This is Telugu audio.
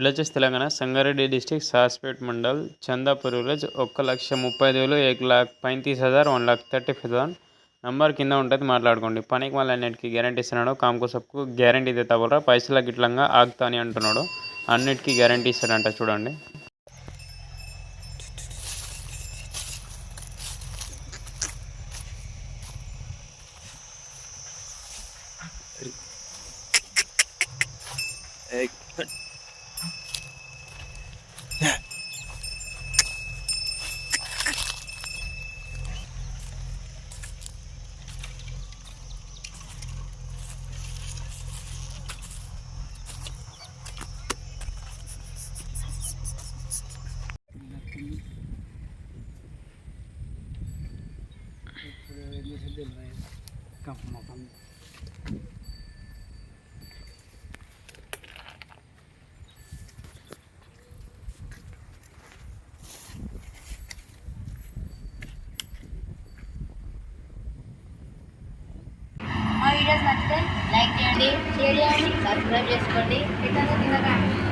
ఇది వచ్చేసి తెలంగాణ సంగారెడ్డి డిస్టిక్ సాస్పేట్ మండల్ చందాపూర్ విలేజ్ ఒక్క లక్ష ముప్పై ఐదు వేలు ఏక్ లాక్ పైంతీస్ హజార్ one lakh thirty five thousand. Number కింద ఉంటుంది మాట్లాడుకోండి. పనికి మళ్ళీ అన్నిటికీ గ్యారంటీ ఇస్తున్నాడు. కామ్కో సబ్కు గ్యారంటీ అయితే తవ్వరా పైసలకు గిట్లంగా ఆగుతా అని అంటున్నాడు. అన్నిటికీ గ్యారంటీ ఇస్తాడంట చూడండి. మా వీడియోస్ నచ్చితే లైక్ చేయండి షేర్ చేయండి సబ్స్క్రైబ్ చేసుకోండి ఇతను తినకండి